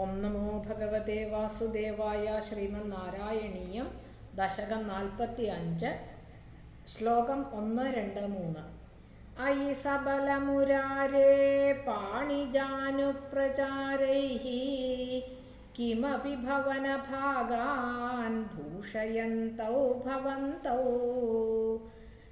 ഓം നമോ ഭഗവതേ വാസുദേവായ ശ്രീമന്നാരായണീയം ദശകം നാൽപ്പത്തി അഞ്ച് ശ്ലോകം ഒന്ന് രണ്ട് മൂന്ന്. അയി സബലമുരാരേ പാണിജാനുപ്രചാരൈः കിമപി ഭവനഭാഗാൻ ഭൂഷയന്തൗ ഭവന്തൗ.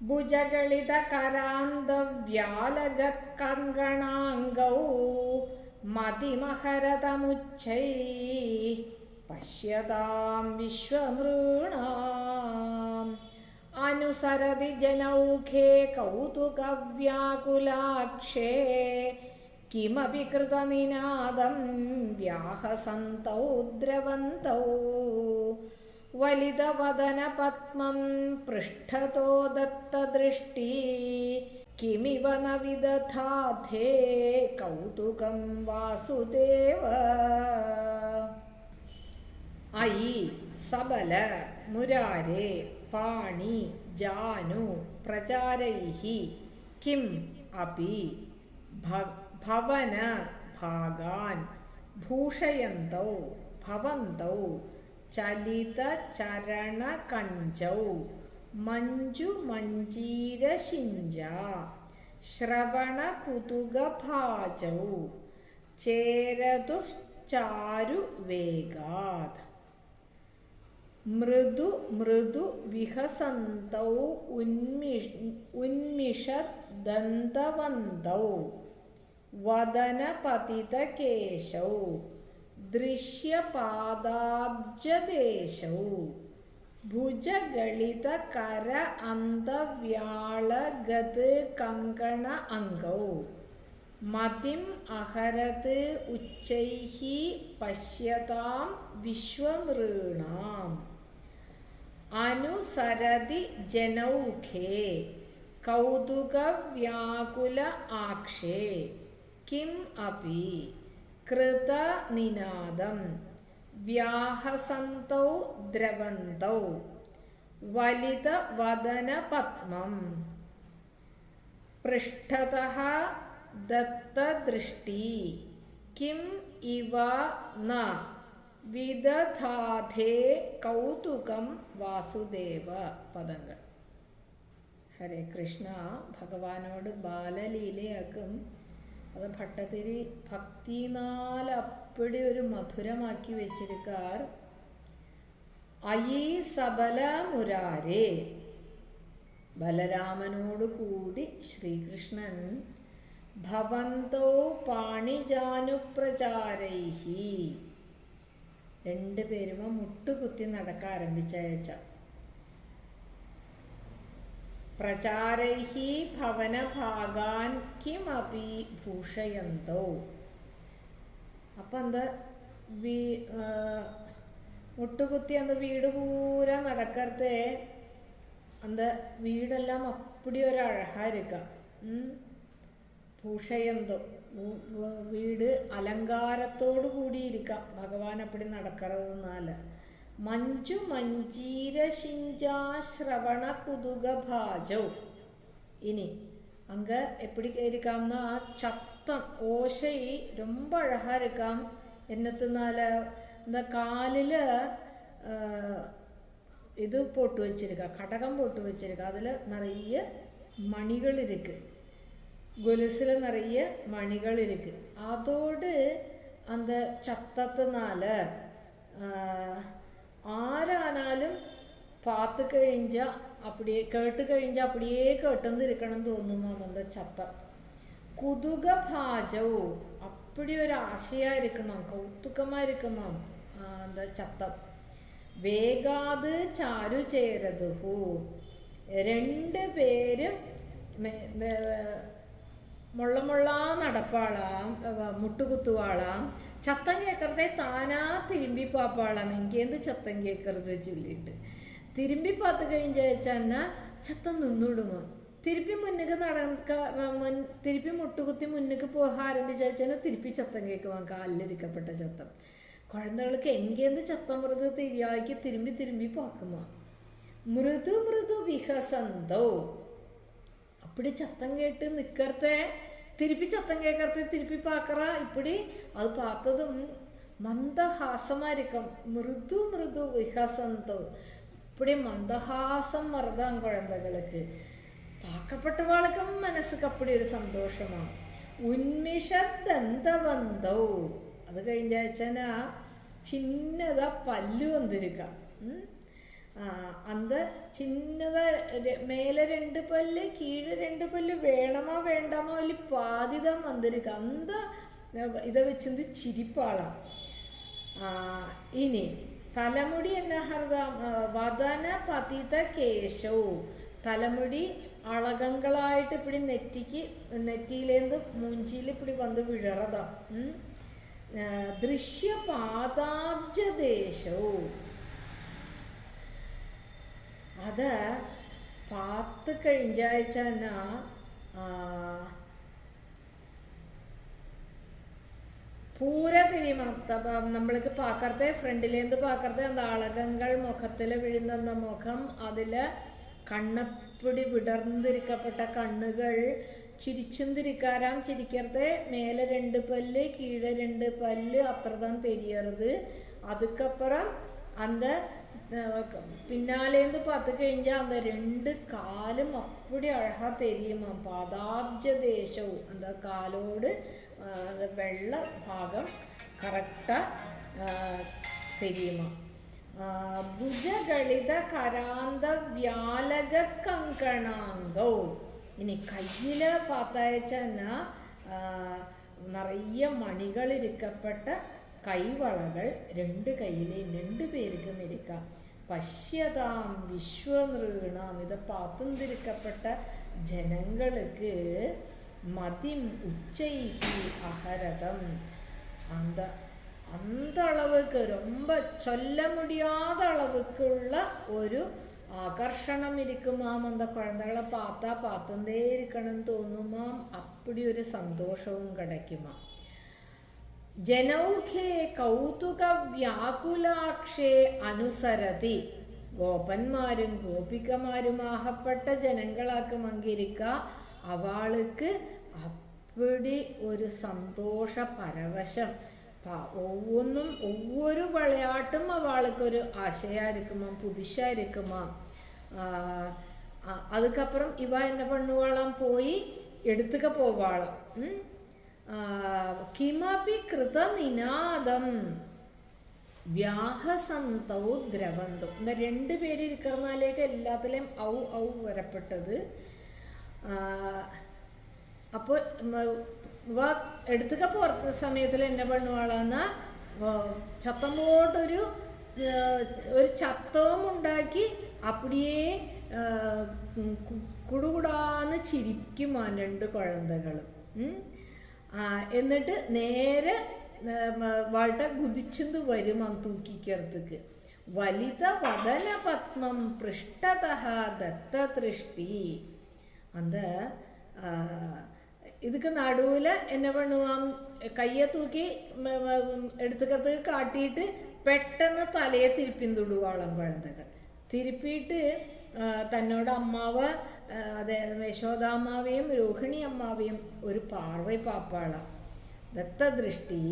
മൃദു മൃദു വിഹസന്തൗ ഉന്മിഷന്തന്തവന്തൗ വദനപതിതകേശൗ ദൃശ്യപാദാബ്ജദേശൗ ഭുജഗളിതകരാന്തവ്യാലകങ്കണാംഗൗ മതിമഹരതമുച്ചൈ പശ്യതാം വിശ്വമൃണാം അനുസരതി ദ്രവന്തൗ വലിതവദനപത്മം പൃഷ്ഠതോ ദത്തദൃഷ്ടി. കിമിവ ന വിദധാധേ കൗതുകം വാസുദേവ. ഐ സബല മുരാരേ പാണി ജാനു പ്രചാരൈः കിം അപി ഭവന ഭാഗാൻ ഭൂഷയന്തൗ ഭവന്തൗ ചലിതചരണകഞ്ചൗ മഞ്ജുമഞ്ജീരശിഞ്ച ശ്രവണകുതുകഭാജൗ ചേരതുശ്ചാരുവേഗാത് മൃദു മൃദു വിഹസന്തൗ ഉന്മിഷ ഉന്മിഷദന്തവന്തൗ വദനപതിതകേശൗ ദൃശ്യപാദാബ്ജദേശൗ ഭുജഗളിതകര അന്തവ്യാളഗത് കങ്കണ അംഗൗ മതിം അഹരത് ഉച്ചൈഃ പശ്യതാം വിശ്വമൃണാം. അനുസരതി ജനൗഖേ കൗതുകവ്യാകുല ആക്ഷേ. കിം അപി. കൃതനിനാദം. വ്യാഹസന്തൗ ദ്രവന്തൗ. വലിതവദനപത്മം. പൃഷ്ഠതഃ ദത്തദൃഷ്ടി. കിം ഇവ ന. വിദധാധേ കൗതുകം വാസുദേവ പദങ്ങൾ. ഹരേ കൃഷ്ണ ഭഗവാനോട് ബാലലീലയാക്കും. അത് ഭട്ടതിരി ഭക്തിനാൽ അപ്പടി ഒരു മധുരമാക്കി വെച്ചിരിക്കാർ. അയീ സബല മുരാരേ. ബലരാമനോട് കൂടി ശ്രീകൃഷ്ണൻ ഭവന്തോ പാണിജാനുപ്രചാരൈഹി. രണ്ടുപേരും മുട്ടുകുത്തി നടക്കാൻ ആരംഭിച്ചയച്ച प्रचारैः ഭവനഭാഗാൻ കിമപി ഭൂഷയന്തോ. അപ്പം എന്ത് വീ മുട്ടുകുത്തി അന്ന് വീട് പൂര നടക്കരുത് അന്ത വീടെല്ലാം അപ്പടി ഒരു അഴഹാ ഇരിക്കാം ഭൂഷയന്തോ വീട് അലങ്കാരത്തോടു കൂടിയിരിക്കാം. ഭഗവാൻ അപ്പടി നടക്കരുതെന്നാൽ മഞ്ജു മഞ്ജീരശിഞ്ചാശ്രവണ കുതുക ഭാജൗ ഇനി அங்க எப்படி இருக்காம்னா சத்தம் ஓசை ரொம்ப அழகா இருக்காம் என்னத்துனால இந்த காலில் இது போட்டு வச்சிருக்கா கடகம் போட்டு வச்சிருக்கா அதில் நிறைய மணிகள் இருக்கு கொலுசில் நிறைய மணிகள் இருக்கு அதோடு அந்த சத்தத்தினால ആരാനാലും പാത്ത് കഴിഞ്ഞ അപ്പടിയേ കേട്ട് കഴിഞ്ഞ അപ്പടിയേ കേട്ടെന്നിരിക്കണം തോന്നുന്നു നമ്മുടെ കുതുക ഭാജവും അപ്പടി ഒരു ആശയായിരിക്കണം കൗതുകമായിരിക്കണം എന്താ ചത്തം. വേഗാത് ചാരു ചേരത് ഹൂ രണ്ട് പേരും മുള്ളമുള്ള നടപ്പാളാം മുട്ടുകുത്തുവാളാം. ചത്തം കേക്കറത്തെ താനാ തിരുമ്പി പാപ്പാളാം. എന്ത് ചത്തം കേക്കറത് ചൊല്ലിട്ട്. തിരുമ്പി പാത്ത് കഴിഞ്ഞ വെച്ചാൽ ചത്തം നിന്നുടുങ്ങും. തിരുപ്പി മുന്നുക്ക് നടക്ക മുൻ തിരുപ്പി മുട്ടുകുത്തി മുന്നുക്ക് പോകാൻ ആരംഭിച്ച വെച്ചാൽ തിരുപ്പി ചത്തം കേൾക്കുവാൻ കാലിലിരിക്കപ്പെട്ട ചത്തം. കുഴന്തകൾക്ക് എങ്കെന്ത് ചത്തം മൃദു തിരിയാക്കി തിരുമ്പി തിരുമ്പി പാക്കുമോ. മൃദു മൃദു വിഹസന്തോ. അപ്പടി ചത്തം കേട്ട് നിക്കർത്തേ തിരുപ്പി ചത്തം കേക്കർത്ത് തിരുപ്പി പാക്കറ ഇപ്പിടി അത് പാത്തതും മന്ദഹാസമായിരിക്കും. മൃദു മൃദു വിഹസന്തവും ഇപ്പിടി മന്ദഹാസം മറുതാം കുഴന്തകൾക്ക്. പാക്കപ്പെട്ടവാൾക്കും മനസ്സുക്ക് അപ്പടി ഒരു സന്തോഷമാണ് ഉന്മിഷന്തവന്തോ അത് കഴിഞ്ഞ ചിന്നത പല്ലു വന്നിരിക്കാം. അന്ത് ചിന്നത മേലെ രണ്ട് പല്ല് കീഴ് രണ്ട് പല്ല് വേണമോ വേണ്ടാമോ അതിൽ പാതിതം വന്നിരിക്കുക അന്ത ഇത വെച്ചത് ചിരിപ്പാള. ഇനി തലമുടി എന്ന ഹർദ വദന പതിത കേശവും. തലമുടി അളകങ്ങളായിട്ട് ഇപ്പിടി നെറ്റിക്ക് നെറ്റിയിലേന്ത് മൂഞ്ചിയിൽ ഇപ്പിടി വന്ന് വിഴറതാം. ദൃശ്യപാതാബ്ജദേശവും അത് പാത്ത് കഴിഞ്ഞാഴ്ചാ പൂര തിരിമത്തപ്പ നമ്മൾക്ക് പാക്കർത്തെ ഫ്രണ്ടിലേന്ത് പാക്കർത്തെ? നാളകങ്ങൾ അളകങ്ങൾ മുഖത്തിൽ വിഴുന്നെന്ന മുഖം അതിൽ കണ്ണപ്പിടി വിടർന്നിരിക്കപ്പെട്ട കണ്ണുകൾ ചിരിച്ചുന്തിരിക്കാരാം ചിരിക്കത്തെ മേലെ രണ്ട് പല്ല് കീഴെ രണ്ട് പല്ല് അത്രതാൻ തെരിയരുത്. അതുക്കപ്പുറം അന്ത പിന്നാലേന്ന് പത്ത് കഴിഞ്ഞാൽ അത് രണ്ട് കാലും അപ്പടി അഴഹ തെരിയും പദാബ്ജ ദേശവും എന്താ കാലോട് വെള്ള ഭാഗം കറക്റ്റാ തെരിയുമാ ഭുജഗളിത കരാന്ത വ്യാലക കങ്കണാന്തോ ഇനി കയ്യിൽ പാത്തയച്ചെന്നാ നിറയെ മണികൾ ഇരിക്കപ്പെട്ട കൈവളകൾ രണ്ട് കയ്യിലെയും രണ്ട് പേർക്കും ഇരിക്കാം പശ്യതാം വിശ്വനൃണാം ഇത് പാത്തുന്തിരിക്കപ്പെട്ട ജനങ്ങൾക്ക് മതിം ഉച്ചൈകി അഹരതം அந்த அந்த அளவுக்கு ரொம்ப சொல்ல முடியாத அளவுக்குள்ள ஒரு ആകർഷണം ഇരിക്കുമാം அந்த കുഴന്തകളെ പാത്താ പാത്തന്തേ ഇരിക്കണം തോന്നുമാം അപ്പടി ഒരു സന്തോഷവും കിടക്കുമാം ജനൗഖേ കൗതുക വ്യാകുലാക്ഷേ അനുസരതി ഗോപന്മാരും ഗോപികമാരുമാകപ്പെട്ട ജനങ്ങളാക്ക് മങ്കിരിക്ക അവൾക്ക് അപ്പടി ഒരു സന്തോഷ പരവശം പ- ഒവ്വൊന്നും ഒവ്വൊരു വിളയാട്ടും അവൾക്ക് ഒരു ആശയാ இருக்குமா புதுசா இருக்குமா ஆஹ் அ- அதுக்கப்புறம் இவ என்ன பண்ணுவாளாம் போய் எடுத்துக்க போவாளாம் കിമപി കൃതനിനാദം. വ്യാഹസന്തൗ ദ്രവന്തോ. എന്ന രണ്ട് പേര് ഇരിക്കുന്നതിലേക്ക് എല്ലാത്തിലെയും ഔ ഔ വരപ്പെട്ടത്. അപ്പോൾ എടുത്തൊക്കെ പുറത്ത സമയത്തിൽ എന്നെ പെണ്ണുവാളെന്ന ചത്തമോട്ടൊരു ഒരു ചത്തവും ഉണ്ടാക്കി അപ്പടിയേ കുടുകുടാന്ന് ചിരിക്കും ആ രണ്ട് കുഴന്തകളും. എന്നിട്ട് നേരെ വാൾട്ട കുതിച്ചെന്ന് വരും ആ തൂക്കിക്കറുത്തേക്ക് വലിത വദന പത്മം പൃഷ്ഠതഃ ദത്തദൃഷ്ടി அந்த இதுக்கு நடுவில் என்ன பண்ணுவான் கையை തൂക്കി എടുത്തുക്കത്തേക്ക് കാട്ടിയിട്ട് പെട്ടെന്ന് തലയെ തിരുപ്പിന്തുടുവാളം കുഴന്തകൾ തിരുപ്പിയിട്ട് തന്നോട് അമ്മാവ് അതെ യശോദാമ്മാവയും രോഹിണി അമ്മാവിയും ഒരു പാർവൈ പാപ്പാള. ദത്തദൃഷ്ടി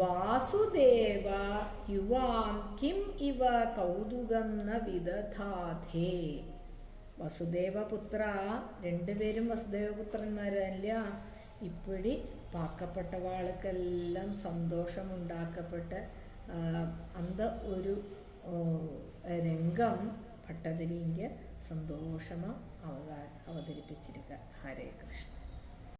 വാസുദേവ യുവാം കിം ഇവ കൗതുകം ന വിദധാധേ വസുദേവപുത്ര രണ്ടുപേരും വസുദേവപുത്രന്മാരല്ല ഇപ്പോഴി പാക്കപ്പെട്ടവാൾക്കെല്ലാം സന്തോഷമുണ്ടാക്കപ്പെട്ട അന്ത ഒരു രംഗം ഭട്ടതിരിക്ക് സന്തോഷമാ അവതാ അവതരിപ്പിച്ചിരിക്കുക ഹരേ കൃഷ്ണ.